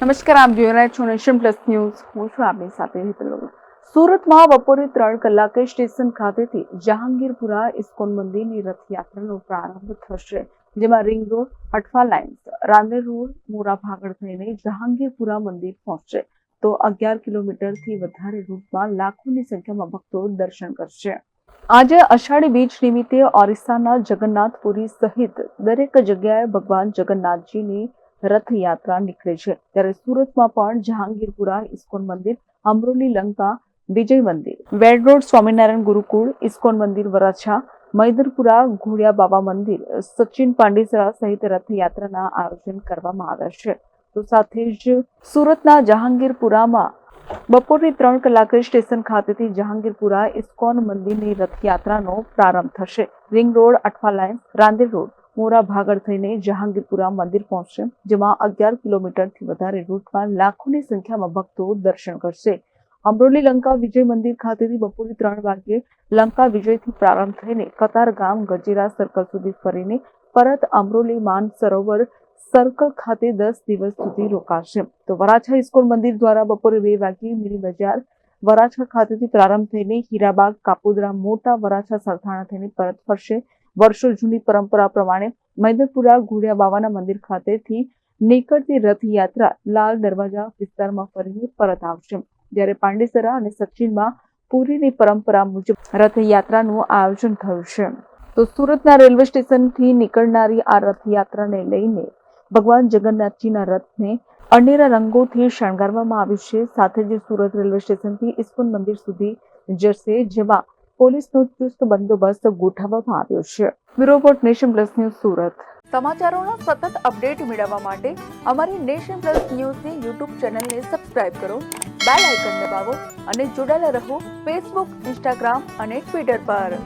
નમસ્કાર, આપ જોઈ રહ્યા છો નેશન પ્લસ ન્યૂઝ. હું છું આપની સાથે હેતલ સુરતમાં બપોરે ત્રણ કલાકે સ્ટેશન ખાતેથી જહાંગીરપુરા ઇસ્કોન મંદિરની રથયાત્રાનો પ્રારંભ થશે, જેમાં ring road, Athwa lines, Rander road, Mora Bhagal થઈને જહાંગીરપુરા મંદિર પહોંચશે. તો અગિયાર કિલોમીટરથી વધારે રૂટમાં લાખોની સંખ્યામાં ભક્તો દર્શન કરશે. આજે અષાઢી બીજ નિમિત્તે ઓરિસ્સાના જગન્નાથપુરી સહિત દરેક જગ્યાએ ભગવાન જગન્નાથજીની રથયાત્રા નીકળે છે. ત્યારે સુરતમાં પણ જહાંગીરપુરા, ઇસ્કોન મંદિર, અમરોલી, લંકા, વિજય મંદિર. વેડ રોડ સ્વામિનારાયણ ગુરુકુળ, ઇસ્કોન મંદિર, વરાછા, મૈદરપુરા, ઘોડિયા બાબા મંદિર, સચિન પાંડેસરા સહિત રથયાત્રાના આયોજન કરવામાં આવ્યા છે. તો સાથે જ સુરતના જહાંગીરપુરામાં બપોરે ત્રણ કલાકે સ્ટેશન ખાતેથી જહાંગીરપુરા, ઇસ્કોન મંદિરની રથયાત્રાનો પ્રારંભ થશે. Ring road, Athwa line, Rander road. Mora Bhagal થઈને જહાંગીરપુરા મંદિર પહોંચશે, જેમાં અગિયાર કિલોમીટરથી વધારે રૂટમાં લાખોની સંખ્યામાં ભક્તો દર્શન કરશે. અમરોલી લંકા વિજય મંદિર ખાતેથી બપોરે ત્રણ વાગ્યે લંકા વિજયથી પ્રારંભ થઈને કતારગામ ગજેરા સર્કલ સુધી ફરીને પરત અમરોલી માન સરોવર સર્કલ ખાતે દસ દિવસ સુધી રોકાશે. તો વરાછા ઇસ્કોન મંદિર દ્વારા બપોરે બે વાગ્યે મિની બજાર વરાછા ખાતેથી પ્રારંભ થઈને હીરાબાગ, કાપોદરા, મોટા વરાછા સરથાણા થઈને પરત ફરશે. વર્ષો જૂની પરંપરા પ્રમાણે મૈદરપુરા ઘોડિયા બાવાના મંદિર ખાતેથી નીકળતી રથયાત્રા લાલ દરવાજા વિસ્તારમાં ફરીને પરત આવશે. જ્યારે પાંડેસરા અને સચિનમાં પુરીની પરંપરા મુજબ રથયાત્રાનું આયોજન થયું છે. તો સુરતના રેલવે સ્ટેશનથી નીકળનારી આ રથયાત્રાને લઈને ભગવાન જગન્નાથજીના રથને અનેરા રંગોથી શણગારવામાં આવ્યું છે. સાથે જ સુરત રેલવે સ્ટેશનથી ઇસ્કોન મંદિર સુધી જશે, જેમાં પોલીસનો ચુસ્ત બંદોબસ્ત ગોઠવવામાં આવ્યો છે. Bureau Nation Plus News Surat. સમાચારોના સતત અપડેટ મેળવવા માટે અમારી નેશન પ્લસ ન્યૂઝની યુટ્યુબ ચેનલને સબસ્ક્રાઇબ કરો, બેલ આઇકન દબાવો અને જોડાયેલા રહો ફેસબુક, ઇન્સ્ટાગ્રામ અને ટ્વિટર પર.